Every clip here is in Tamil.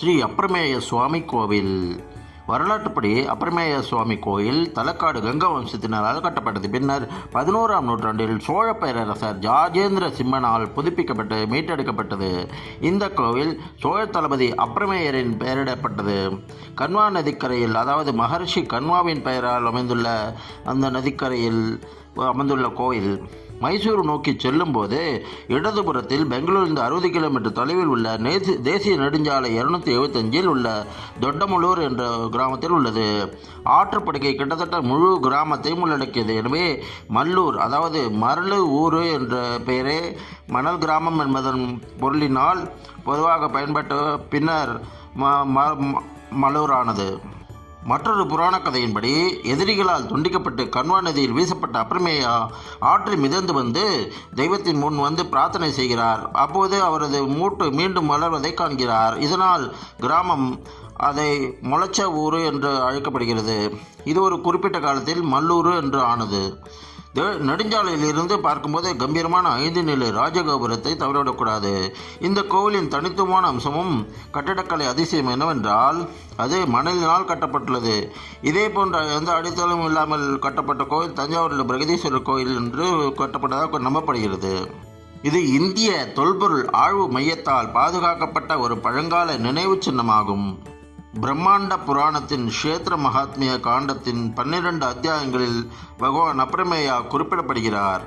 ஸ்ரீ அப்பிரமேய சுவாமி கோவில். வரலாற்றுப்படி அப்பிரமேய சுவாமி கோயில் தலக்காடு கங்கா வம்சத்தினரால் கட்டப்பட்டது. பின்னர் பதினோராம் நூற்றாண்டில் சோழ பேரரசர் ராஜேந்திர சிம்மனால் புதுப்பிக்கப்பட்டு மீட்டெடுக்கப்பட்டது. இந்த கோவில் சோழ தளபதி அப்பிரமேயரின் பெயரிடப்பட்டது. கன்வா நதிக்கரையில் அதாவது மகர்ஷி கன்வாவின் பெயரால் அமைந்துள்ள அந்த நதிக்கரையில் அமைந்துள்ள கோயில் மைசூர் நோக்கி செல்லும்போது இடதுபுறத்தில் பெங்களூரிலிருந்து அறுபது கிலோமீட்டர் தொலைவில் உள்ள தேசிய நெடுஞ்சாலை இருநூத்தி எழுபத்தஞ்சில் உள்ள தொட்டமுலூர் என்ற கிராமத்தில் உள்ளது. ஆற்றுப்படுகை கிட்டத்தட்ட முழு கிராமத்தையும் உள்ளடக்கியது. எனவே மல்லூர் அதாவது மரலு ஊரு என்ற பெயரே மணல் கிராமம் என்பதன் பொருளினால் பொதுவாக பயன்பட்ட பின்னர் ம ம- மலூரானது மற்றொரு புராண கதையின்படி எதிரிகளால் துண்டிக்கப்பட்டு கண்வா நதியில் வீசப்பட்ட அப்பிரமேயா ஆற்றில் மிதந்து வந்து தெய்வத்தின் முன் வந்து பிரார்த்தனை செய்கிறார். அப்போது அவரது மூட்டு மீண்டும் மலர்வதை காண்கிறார். இதனால் கிராமம் அதை முளைச்ச ஊரு என்று அழைக்கப்படுகிறது. இது ஒரு குறிப்பிட்ட காலத்தில் மல்லூரு என்று ஆனது. நெடுஞ்சாலையிலிருந்து பார்க்கும்போது கம்பீரமான ஐந்து நிலை ராஜகோபுரத்தை தவறவிடக்கூடாது. இந்த கோவிலின் தனித்துவமான அம்சமும் கட்டிடக்கலை அதிசயம் என்னவென்றால் அது மணலினால் கட்டப்பட்டுள்ளது. இதே போன்ற எந்த அடித்தளமும் இல்லாமல் கட்டப்பட்ட கோவில் தஞ்சாவூரில் பிரகதீஸ்வரர் கோயில் என்று கட்டப்பட்டதாக நம்பப்படுகிறது. இது இந்திய தொல்பொருள் ஆய்வு மையத்தால் பாதுகாக்கப்பட்ட ஒரு பழங்கால நினைவுச் சின்னமாகும். பிரம்மாண்ட புராணத்தின் க்ஷேத்திர மகாத்மிய காண்டத்தின் பன்னிரண்டு அத்தியாயங்களில் பகவான் அப்பிரமேயா குறிப்பிடப்படுகிறார்.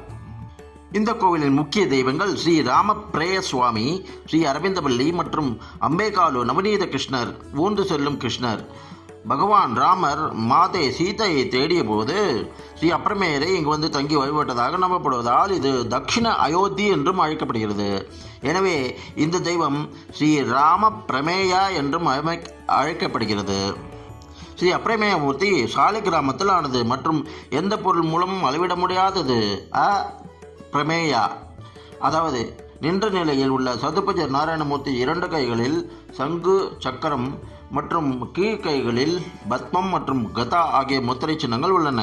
இந்த கோவிலின் முக்கிய தெய்வங்கள் ஸ்ரீ ராமப்பிரேய சுவாமி ஸ்ரீ அரவிந்தபள்ளி மற்றும் அம்பேகாலு நவநீத கிருஷ்ணர். ஊன்று செல்லும் கிருஷ்ணர். பகவான் ராமர் மாதே சீதையை தேடிய போது ஸ்ரீ அப்பிரமேயரை இங்கு வந்து தங்கி வழிபட்டதாக நம்பப்படுவதால் இது தக்ஷிண அயோத்தி என்றும் அழைக்கப்படுகிறது. எனவே இந்த தெய்வம் ஸ்ரீ ராம பிரமேயா என்றும் அழைக்கப்படுகிறது. ஸ்ரீ அப்பிரமேயமூர்த்தி சாலை கிராமத்தில் ஆனது மற்றும் எந்த பொருள் மூலமும் அளவிட முடியாதது. அ பிரமேயா. அதாவது நின்ற நிலையில் உள்ள சதுபஜர் நாராயணமூர்த்தி இரண்டு கைகளில் சங்கு சக்கரம் மற்றும் கீழ்கைகளில் பத்மம் மற்றும் கதா ஆகிய முத்திரை சின்னங்கள் உள்ளன.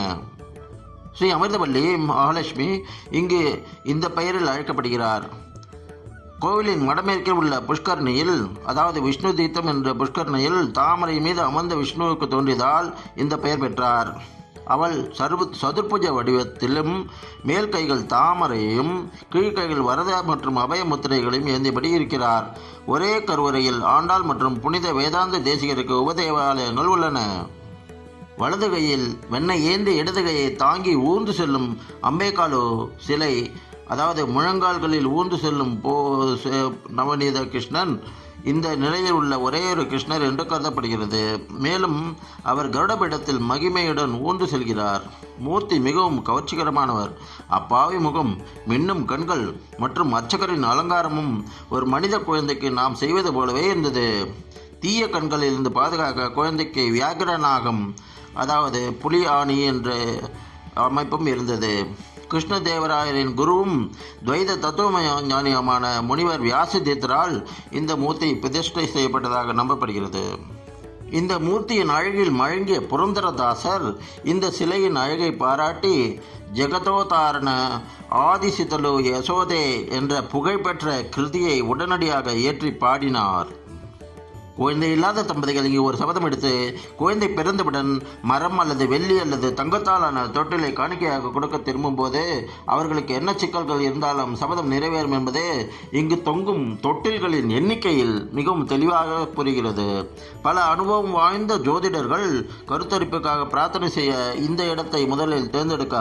ஸ்ரீ அமிர்தவல்லி மகாலட்சுமி இங்கு இந்த பெயரில் அழைக்கப்படுகிறார். கோவிலின் வடமேற்கில் உள்ள புஷ்கரணியில் அதாவது விஷ்ணு தீர்த்தம் என்ற புஷ்கரணியில் தாமரை மீது அமர்ந்த விஷ்ணுவுக்கு தோன்றியதால் இந்த பெயர் பெற்றார். அவள் சர்வ சதுர்புஜ வடிவத்திலும் மேல் கைகள் தாமரையும் கீழ்கைகள் வரத மற்றும் அபய முத்திரைகளையும் ஏந்தியபடி இருக்கிறார். ஒரே கருவறையில் ஆண்டாள் மற்றும் புனித வேதாந்த தேசிகருக்கு உபதேவாலயங்கள் உள்ளன. வலது கையில் வெண்ணெய் ஏந்தி இடது கையை தாங்கி ஊர்ந்து செல்லும் அம்பேகாலு சிலை அதாவது முழங்கால்களில் ஊர்ந்து செல்லும் போ நவநீத கிருஷ்ணன் இந்த நிலையில் உள்ள ஒரே ஒரு கிருஷ்ணர் என்று கருதப்படுகிறது. மேலும் அவர் கருடபீடத்தில் மகிமையுடன் ஊர்ந்து செல்கிறார். மூர்த்தி மிகவும் கவர்ச்சிகரமானவர். அப்பாவி முகம் மின்னும் கண்கள் மற்றும் அர்ச்சகரின் அலங்காரமும் ஒரு மனித குழந்தைக்கு நாம் செய்வது போலவே இருந்தது. தீய கண்களில் இருந்து பாதுகாக்க குழந்தைக்கு வியாகரனாகம் அதாவது புலி ஆணி என்ற அமைப்பும் இருந்தது. கிருஷ்ணதேவராயரின் குருவும் துவைத தத்துவமய ஞானியுமான முனிவர் வியாசதீத்தரால் இந்த மூர்த்தி பிரதிஷ்டை செய்யப்பட்டதாக நம்பப்படுகிறது. இந்த மூர்த்தியின் அழகில் மழங்கிய புரந்தரதாசர் இந்த சிலையின் அழகை பாராட்டி ஜெகதோதாரண ஆதிசிதலு யசோதே என்ற புகழ்பெற்ற கிருதியை உடனடியாக இயற்றி பாடினார். குழந்தை இல்லாத தம்பதிகள் இங்கு ஒரு சபதம் எடுத்து குழந்தை பிறந்தவுடன் மரம் அல்லது வெள்ளி அல்லது தங்கத்தாலான தொட்டிலை காணிக்கையாக கொடுக்க திரும்பும்போது அவர்களுக்கு என்ன சிக்கல்கள் இருந்தாலும் சபதம் நிறைவேறும் என்பது இங்கு தொங்கும் தொட்டில்களின் எண்ணிக்கையில் மிகவும் தெளிவாக புரிகிறது. பல அனுபவம் வாய்ந்த ஜோதிடர்கள் கருத்தரிப்புக்காக பிரார்த்தனை செய்ய இந்த இடத்தை முதலில் தேர்ந்தெடுக்க